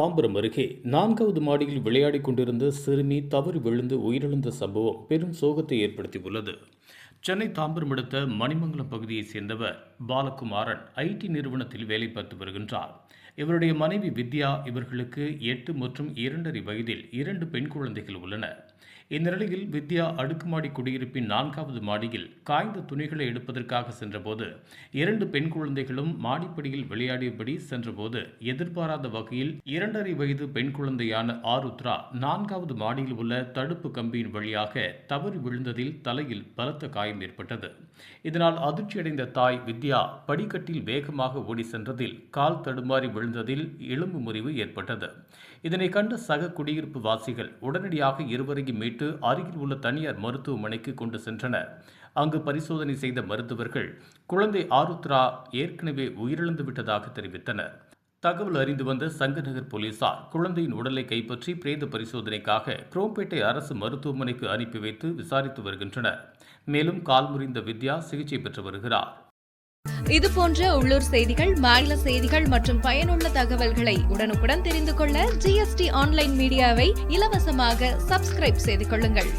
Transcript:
தாம்பரம் அருகே நான்காவது மாடியில் விளையாடிக் கொண்டிருந்த சிறுமி தவறி விழுந்து உயிரிழந்த சம்பவம் பெரும் சோகத்தை ஏற்படுத்தியுள்ளது. சென்னை தாம்பரம் அடுத்த மணிமங்கலம் பகுதியைச் சேர்ந்தவர் பாலகுமாரன் ஐடி நிறுவனத்தில் வேலை பார்த்து வருகின்றார். இவருடைய மனைவி வித்யா இவர்களுக்கு எட்டு மற்றும் இரண்டரை வயதில் இரண்டு பெண் குழந்தைகள் உள்ளனர். இந்நிலையில் வித்யா அடுக்குமாடி குடியிருப்பின் நான்காவது மாடியில் காய்ந்த துணிகளை எடுப்பதற்காக சென்றபோது இரண்டு பெண் குழந்தைகளும் மாடிப்படியில் விளையாடியபடி சென்றபோது எதிர்பாராத வகையில் இரண்டரை வயது பெண் குழந்தையான ஆருத்ரா நான்காவது மாடியில் உள்ள தடுப்பு கம்பியின் வழியாக தவறி விழுந்ததில் தலையில் பலத்த காயம் ஏற்பட்டது. இதனால் அதிர்ச்சியடைந்த தாய் வித்யா படிக்கட்டில் வேகமாக ஓடி சென்றதில் கால் தடுமாறி விழுந்ததில் எலும்பு முறிவு ஏற்பட்டது. இதனை கண்ட சக குடியிருப்பு வாசிகள் உடனடியாக இருவரையும் மீட்டு அருகில் உள்ள தனியார் மருத்துவமனைக்கு கொண்டு சென்றனர். அங்கு பரிசோதனை செய்த மருத்துவர்கள் குழந்தை ஆருத்ரா ஏற்கனவே உயிரிழந்து விட்டதாக தெரிவித்தனர். தகவல் அறிந்து வந்த சங்கநகர் போலீசார் குழந்தையின் உடலை கைப்பற்றி பிரேத பரிசோதனைக்காக குரோம்பேட்டை அரசு மருத்துவமனைக்கு அனுப்பி வைத்து விசாரித்து வருகின்றனர். மேலும் கால் முறிந்த வித்யா சிகிச்சை பெற்று வருகிறார். இது போன்ற உள்ளூர் செய்திகள் மாநில செய்திகள் மற்றும் பயனுள்ள தகவல்களை உடனுக்குடன் தெரிந்து கொள்ள ஜிஎஸ்டி ஆன்லைன் மீடியாவை இலவசமாக சப்ஸ்கிரைப் செய்து கொள்ளுங்கள்.